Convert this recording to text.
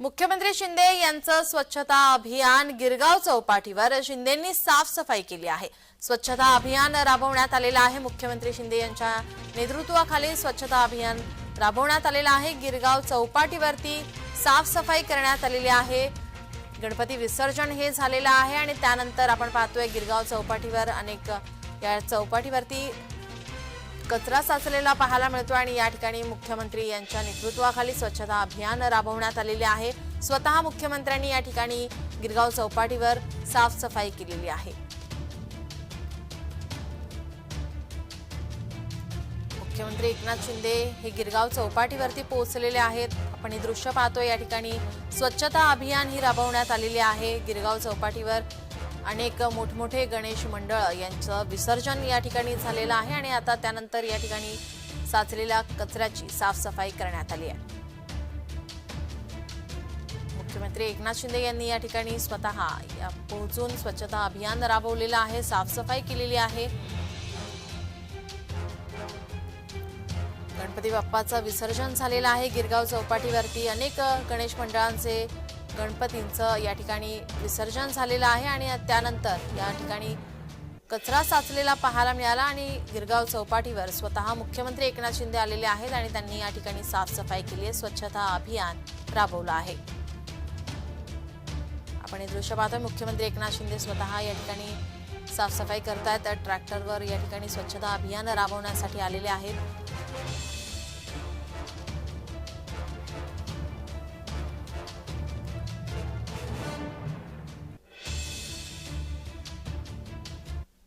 मुख्यमंत्री शिंदे यांचं स्वच्छता अभियान गिरगाव चौपाटीवर शिंदेंनी साफसफाई केली आहे. स्वच्छता अभियान राबवण्यात आलेलं आहे. मुख्यमंत्री शिंदे यांच्या नेतृत्वाखाली स्वच्छता अभियान राबवण्यात आलेलं आहे. गिरगाव चौपाटीवरती साफसफाई करण्यात आलेली आहे. गणपती विसर्जन हे झालेलं आहे आणि त्यानंतर आपण पाहतोय गिरगाव चौपाटीवर अनेक या चौपाटीवरती कचरा साचलेला पाहायला मिळतो आणि या ठिकाणी मुख्यमंत्री यांच्या नेतृत्वाखाली स्वच्छता अभियान राबवण्यात आलेले आहे. स्वतः मुख्यमंत्र्यांनी या ठिकाणी गिरगाव चौपाटीवर साफसफाई केलेली आहे. मुख्यमंत्री एकनाथ शिंदे हे गिरगाव चौपाटीवरती पोहोचलेले आहेत. आपण हे दृश्य पाहतोय. या ठिकाणी स्वच्छता अभियान ही राबवण्यात आलेले आहे. गिरगाव चौपाटीवर अनेक मोठमोठे गणेश मंडळ यांचं विसर्जन या ठिकाणी झालेलं आहे आणि आता त्यानंतर या ठिकाणी साचलेल्या कचऱ्याची साफसफाई करण्यात आली आहे. मुख्यमंत्री एकनाथ शिंदे यांनी या ठिकाणी स्वतः या पोहोचून स्वच्छता अभियान राबवलेलं आहे साफसफाई केलेली आहे. गणपती बाप्पाचं विसर्जन झालेलं आहे. गिरगाव चौपाटीवरती अनेक गणेश मंडळांचे गणपतींचं या ठिकाणी विसर्जन झालेलं आहे आणि त्यानंतर या ठिकाणी कचरा साचलेला पाहायला मिळाला आणि गिरगाव चौपाटीवर स्वतः मुख्यमंत्री एकनाथ शिंदे आलेले आहेत आणि त्यांनी या ठिकाणी साफसफाई केली आहे स्वच्छता अभियान राबवलं आहे. आपण हे दृश्य पाहतोय मुख्यमंत्री एकनाथ शिंदे स्वतः या ठिकाणी साफसफाई करतायत ट्रॅक्टरवर या ठिकाणी स्वच्छता अभियान राबवण्यासाठी आलेले आहेत.